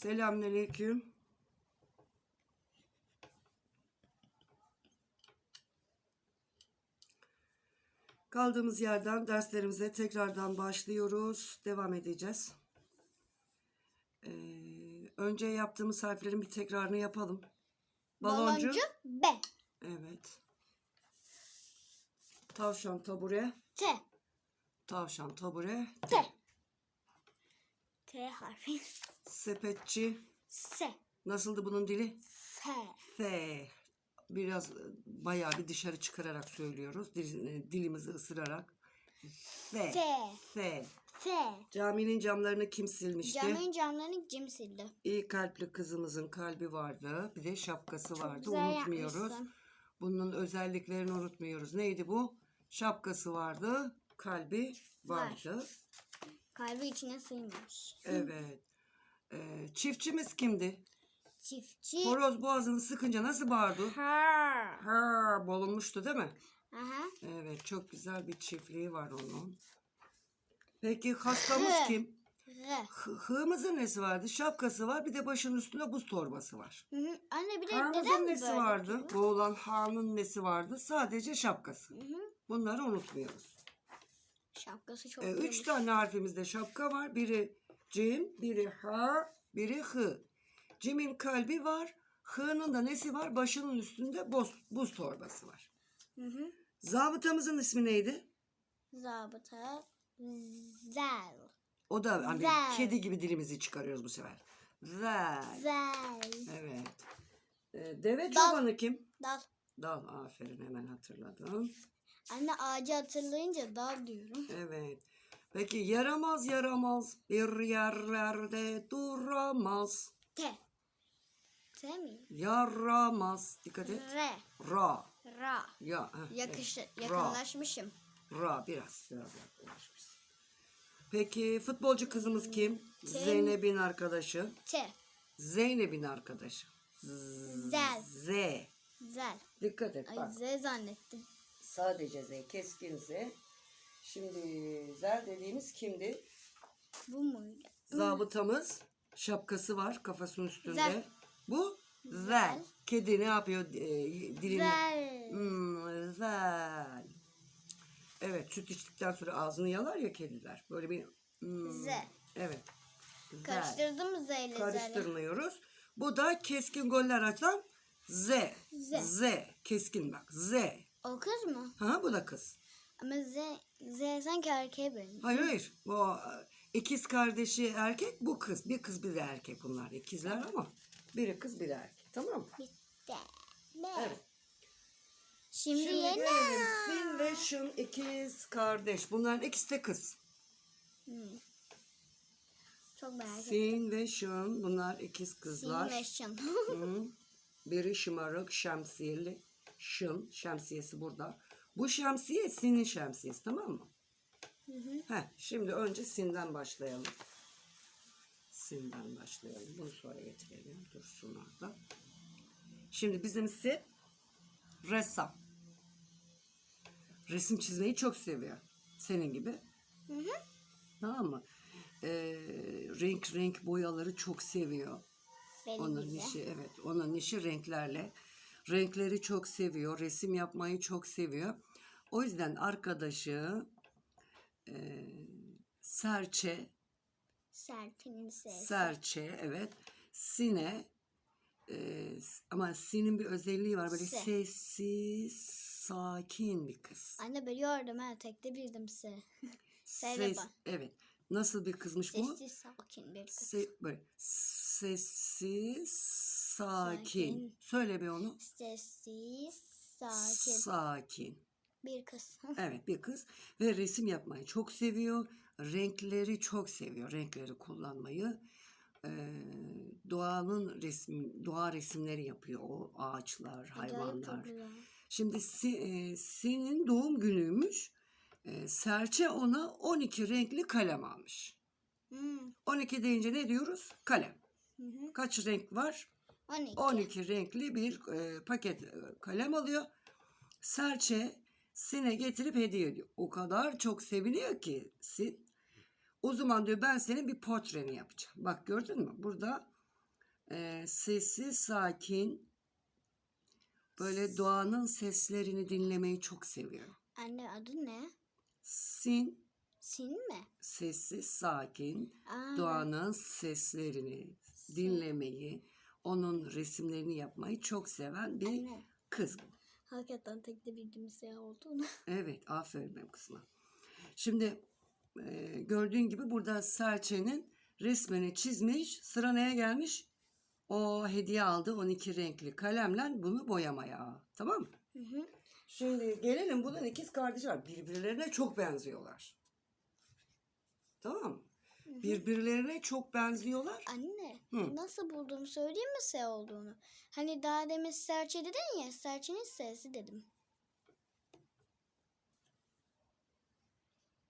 Selamünaleyküm. Kaldığımız yerden derslerimize tekrardan başlıyoruz. Devam edeceğiz. Ee, önce yaptığımız harflerin bir tekrarını yapalım. Baloncu. Baloncu B. Evet. Tavşan tabure. T. Tavşan tabure. T. T harfi. Sepetçi. S. Nasıldı bunun dili? F. F. Biraz e, bayağı bir dışarı çıkararak söylüyoruz. E, dilimizi ısırarak. F. F. F. F. Caminin camlarını kim silmişti? Camın camlarını cim sildi. İyi kalpli kızımızın kalbi vardı. Bir de şapkası vardı. güzel Unutmuyoruz. yapmışsın. Bunun özelliklerini unutmuyoruz. Neydi bu? Şapkası vardı. Kalbi vardı. Kalbi içine sığmış. Evet. Ee, çiftçimiz kimdi? Çiftçi. Horoz boğazını sıkınca nasıl bağırdı? Ha. Ha, bolunmuştu değil mi? Aha. Evet çok güzel bir çiftliği var onun. Peki hastamız Hı. kim? Hı- Hığımızın nesi vardı? Şapkası var bir de başının üstünde buz torbası var. Hı hı. Anne bir de neden Hağımızın mi nesi böyle vardı? Boğulan hağının nesi vardı? Sadece şapkası. Hı hı. Bunları unutmuyoruz. Şapkası çok Ee, üç tane harfimizde şapka var. Biri cim, biri ha, biri hı. Cim'in kalbi var. H'nın da nesi var? Başının üstünde buz, buz torbası var. Hı hı. Zabıtamızın ismi neydi? Zabıta. Zel. O da hani Zel. kedi gibi dilimizi çıkarıyoruz bu sefer. Zel. Zel. Evet. Ee, deve Dal. çobanı kim? Dal. Dal. Aferin hemen hatırladım. Anne ağacı hatırlayınca dal diyorum. Evet. Peki yaramaz yaramaz bir yerlerde duramaz. T. T mi? Yaramaz. Dikkat et. R. Ra. Ra. Ya. heh, Yakışı, evet. yakınlaşmışım. Ra. Ra biraz. Biraz yaklaşmış. Peki futbolcu kızımız kim? Kim? Zeynep'in arkadaşı. T. Zeynep'in arkadaşı. Zel. Z. Zel. Dikkat et Ay bak. Z zannettim. Sadece Z. Keskin Z. Şimdi Zel dediğimiz kimdi? Bu muydu? Zabıtamız. Şapkası var kafasının üstünde. Zel. Bu Zel. Zel. Kedi ne yapıyor? E, dilini. Zel. Hmm, zel. Evet süt içtikten sonra ağzını yalar ya kediler. Böyle bir hmm, Z. Evet. Zel. Karıştırdım mı Z ile Zel'i? Karıştırmıyoruz. Bu da keskin goller atan Z. Z. Keskin bak. Z. O kız mı? Ha bu da kız. Ama Z, Z sanki erkeğe benziyor. Hayır hayır. Bu e, ikiz kardeşi erkek bu kız. Bir kız bir de erkek bunlar. İkizler ama biri kız biri erkek. Tamam mı? Bitti. Evet. Şimdi, Şimdi gelelim. Sin ve Şun ikiz kardeş. Bunların ikisi de kız. Hmm. Çok merak. Sin ve Şun bunlar ikiz kızlar. Simülasyon. Hı. Biri şımarık şemsiyeli. Şın şemsiyesi burada. Bu şemsiye Sin'in şemsiyesi tamam mı? Hı hı. Heh, şimdi önce Sin'den başlayalım. Sin'den başlayalım. Bunu sonra getirelim. Dursun orada. Şimdi bizim Sin ressam. Resim çizmeyi çok seviyor. Senin gibi. Hı hı. Tamam mı? Ee, renk renk boyaları çok seviyor. Benim Onun gibi. işi evet. Onun işi renklerle. Renkleri çok seviyor. Resim yapmayı çok seviyor. O yüzden arkadaşı e, Serçe, sesi. Serçe evet. Sine e, ama Sin'in bir özelliği var. Böyle Se. sessiz, sakin bir kız. Anne biliyordum ha tekte bildim se. Ses, evet. Nasıl bir kızmış bu? Sessiz sakin bir kız. Se, böyle sessiz, sakin. Sakin. Söyle bir onu. Sessiz sakin Sakin. bir kız. Evet bir kız ve resim yapmayı çok seviyor. Renkleri çok seviyor. Renkleri kullanmayı. Ee, doğanın resim, doğa resimleri yapıyor. O ağaçlar, çok hayvanlar. Şimdi Si- e, Sin'in doğum günüymüş. Ee, Serçe ona 12 renkli kalem almış. Hmm. 12 deyince ne diyoruz? Kalem. Hı hı. Kaç renk var? 12. 12 renkli bir e, paket e, kalem alıyor. Serçe Sin'e getirip hediye ediyor. O kadar çok seviniyor ki Sin. O zaman diyor ben senin bir portreni yapacağım. Bak gördün mü? Burada Ee, sessiz, sakin, böyle doğanın seslerini dinlemeyi çok seviyor. Anne adı ne? Sin, Sin mi? sessiz, sakin, Aa, doğanın seslerini dinlemeyi, onun resimlerini yapmayı çok seven bir Anne. kız. Hakikaten tek de bildiğim şey olduğunu. Evet, aferin benim kızıma. Şimdi e, gördüğün gibi burada serçenin resmini çizmiş. Sıra neye gelmiş? O hediye aldı 12 renkli kalemle bunu boyamaya. Tamam mı? Hı hı. Şimdi gelelim bunun ikiz kardeşi var. Birbirlerine çok benziyorlar. Tamam mı? Birbirlerine çok benziyorlar. Anne Hı. nasıl bulduğumu söyleyeyim mi S olduğunu? Hani daha demin serçe dedin ya serçenin S'si dedim.